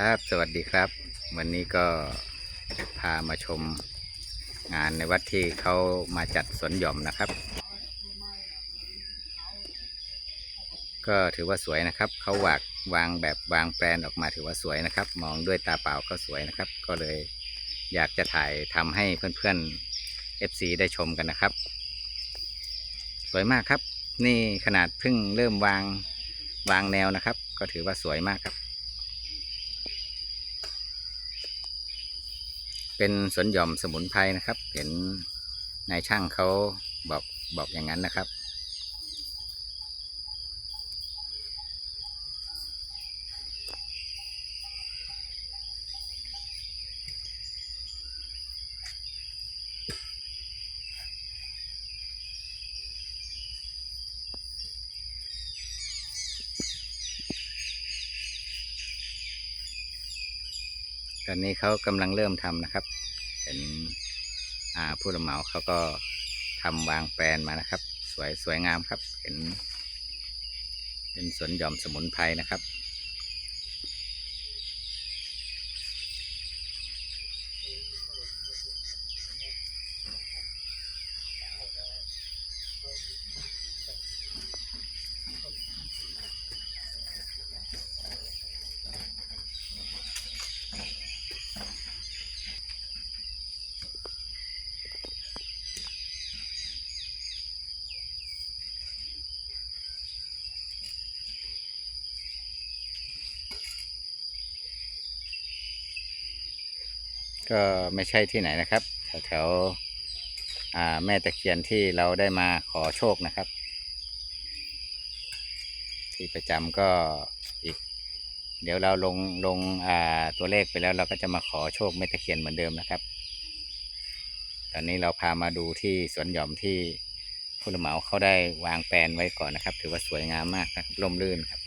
ครับ สวัสดีครับ วันนี้ก็พามาชมงานในวัดที่เขามาจัดสวนหย่อมนะครับ ก็ถือว่าสวยนะครับ เขาวางวางแบบวางแปลนออกมาถือว่าสวยนะครับ มองด้วยตาเปล่าก็สวยนะครับ ก็เลยอยากจะถ่ายทำให้เพื่อนๆ FC ได้ชมกันนะครับ สวยมากครับ นี่ขนาดเพิ่งเริ่มวางวางแนวนะครับ ก็ถือว่าสวยมากครับ เป็นสวนหย่อมสมุนไพรนะครับ เห็นนายช่างเขาบอกบอกอย่างนั้นนะครับ ตอนนี้เขากำลังเริ่มทำนะครับ เห็นผู้รับเหมาเขาก็ทำวางแปลนมานะครับ สวยสวยงามครับ เห็น เป็นสวนหย่อมสมุนไพรนะครับ ก็ไม่ใช่ที่ไหนนะครับแถวแถวแม่ตะเคียนที่เราได้มาขอโชคนะครับ ที่ประจำก็อีก เดี๋ยวเราลงลงตัวเลขไปแล้วเราก็จะมาขอโชคแม่ตะเคียนเหมือนเดิมนะครับ ตอนนี้เราพามาดูที่สวนหย่อมที่ผู้รับเหมาเขาได้วางแปลนไว้ก่อนนะครับ ถือว่าสวยงามมากครับร่มรื่นครับ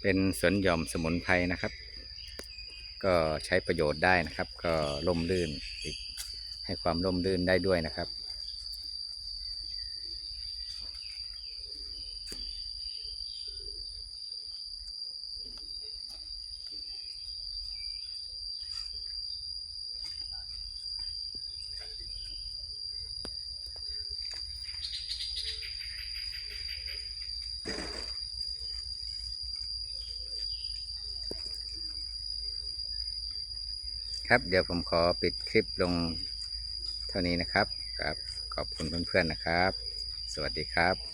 เป็นสวนหย่อมสมุนไพรนะครับ ก็ใช้ประโยชน์ได้นะครับ ก็ร่มรื่นให้ความร่มรื่นได้ด้วยนะครับ ครับเดี๋ยวผมขอปิดคลิปลงเท่านี้นะครับครับ ขอบคุณเพื่อนๆนะครับ สวัสดีครับ